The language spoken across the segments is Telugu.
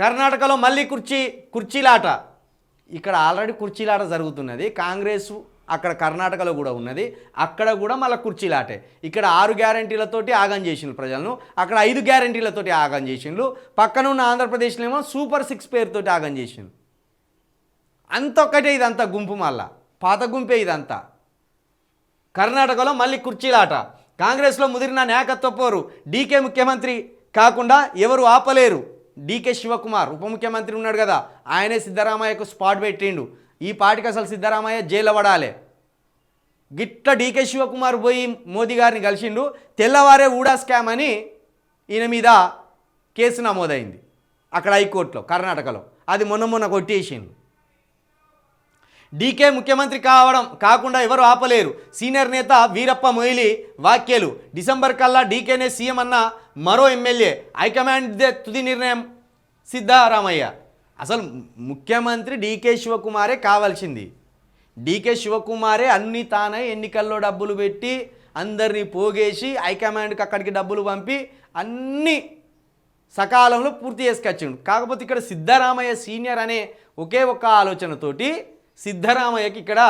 కర్ణాటకలో మళ్ళీ కుర్చీ కుర్చీలాట. ఇక్కడ ఆల్రెడీ కుర్చీలాట జరుగుతున్నది. కాంగ్రెస్ అక్కడ కర్ణాటకలో కూడా ఉన్నది. అక్కడ కూడా మళ్ళీ కుర్చీలాటే. ఇక్కడ ఆరు గ్యారంటీలతోటి ఆగం చేసిండ్రు ప్రజలను. అక్కడ ఐదు గ్యారంటీలతోటి ఆగం చేసిండ్రు. పక్కన ఉన్న ఆంధ్రప్రదేశ్లో ఏమో సూపర్ సిక్స్ పేరుతోటి ఆగం చేసిండ్రు. అంత ఒక్కటే ఇదంతా గుంపు మళ్ళా. పాత గుంపే ఇదంతా. కర్ణాటకలో మళ్ళీ కుర్చీలాట. కాంగ్రెస్లో ముదిరిన నాయకత్వ పోరు. డీకే ముఖ్యమంత్రి కాకుండా ఎవరు ఆపలేరు. డీకే శివకుమార్ ఉప ముఖ్యమంత్రి ఉన్నాడు కదా ఆయనే సిద్ధరామయ్యకు స్పాట్ పెట్టిండు. ఈ పాటికి అసలు సిద్ధరామయ్య జైలు పడాలి. గిట్ల డీకే శివకుమార్ పోయి మోదీ గారిని కలిసిండు. తెల్లవారే ఊడా స్కామ్ అని ఈయన మీద కేసు నమోదైంది. అక్కడ హైకోర్టులో కర్ణాటకలో. అది మొన్న మొన్న కొట్టేసిండు. డీకే ముఖ్యమంత్రి కావడం కాకుండా ఎవరు ఆపలేరు. సీనియర్ నేత వీరప్ప మొయిలి వాక్యలు డిసెంబర్ కల్లా డీకేనే సీఎం అన్న మరో ఎమ్మెల్యే. హైకమాండ్ తుది నిర్ణయం సిద్ధారామయ్య. అసలు ముఖ్యమంత్రి డీకే శివకుమారే కావాల్సింది. డీకే శివకుమారే అన్ని తానే ఎన్నికల్లో డబ్బులు పెట్టి అందరినీ పోగేసి హైకమాండ్కి అక్కడికి డబ్బులు పంపి అన్నీ సకాలంలో పూర్తి చేసుకొచ్చిండు. కాకపోతే ఇక్కడ సిద్ధరామయ్య సీనియర్ అనే ఒకే ఒక్క ఆలోచనతోటి సిద్ధరామయ్యకి ఇక్కడ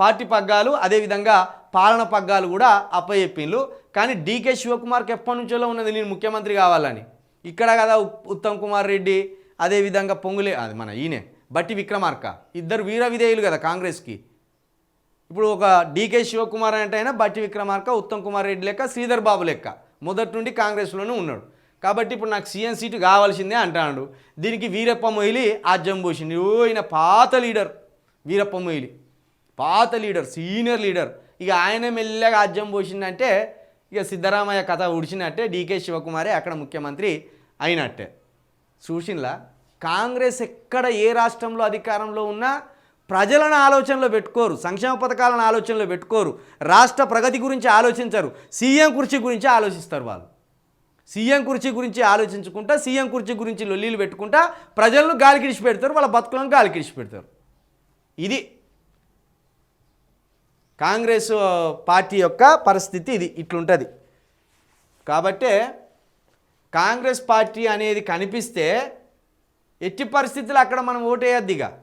పార్టీ పగ్గాలు అదేవిధంగా పాలన పగ్గాలు కూడా అప్పచెప్పిండ్రు కానీ డీకే శివకుమార్కి ఎప్పటి నుంచో ఉన్నది నేను ముఖ్యమంత్రి కావాలని. ఇక్కడ కదా ఉత్తమ్ కుమార్ రెడ్డి అదేవిధంగా పొంగులే అది మన ఈయనే బట్టి విక్రమార్క. ఇద్దరు వీర విధేయులు కదా కాంగ్రెస్కి. ఇప్పుడు ఒక డీకే శివకుమార్ అంటే అయినా బట్టి విక్రమార్క ఉత్తమ్ కుమార్ రెడ్డి లెక్క శ్రీధర్ బాబు లెక్క. మొదటి నుండి కాంగ్రెస్లోనే ఉన్నాడు. కాబట్టి ఇప్పుడు నాకు సీఎం సీటు కావాల్సిందే అంటాడు. దీనికి వీరప్ప మొయిలి ఆజ్యం పోసింది ఓ ఈయన పాత లీడర్. వీరప్ప మొయిలి పాత లీడర్ సీనియర్ లీడర్. ఇక ఆయన మెల్లగా ఆజ్యం పోసిందంటే ఇక సిద్ధరామయ్య కథ ఉడిచినట్టే డీకే శివకుమారే అక్కడ ముఖ్యమంత్రి అయినట్టే. చూసినలా? కాంగ్రెస్ ఎక్కడ ఏ రాష్ట్రంలో అధికారంలో ఉన్నా ప్రజలను ఆలోచనలో పెట్టుకోరు సంక్షేమ పథకాలను ఆలోచనలో పెట్టుకోరు రాష్ట్ర ప్రగతి గురించి ఆలోచించరు సీఎం కుర్చీ గురించి ఆలోచిస్తారు వాళ్ళు. సీఎం కుర్చీ గురించి ఆలోచించుకుంటా సీఎం కుర్చీ గురించి లొల్లీలు పెట్టుకుంటా ప్రజలను గాలికిడిచి పెడతారు వాళ్ళ బతుకులను గాలికిడిచి పెడతారు ఇది కాంగ్రెస్ పార్టీ యొక్క పరిస్థితి ఇది ఇట్లుంటుంది. కాబట్టే కాంగ్రెస్ పార్టీ అనేది కనిపిస్తే ఎట్టి పరిస్థితులు అక్కడ మనం ఓటేయద్దిగా ఇక.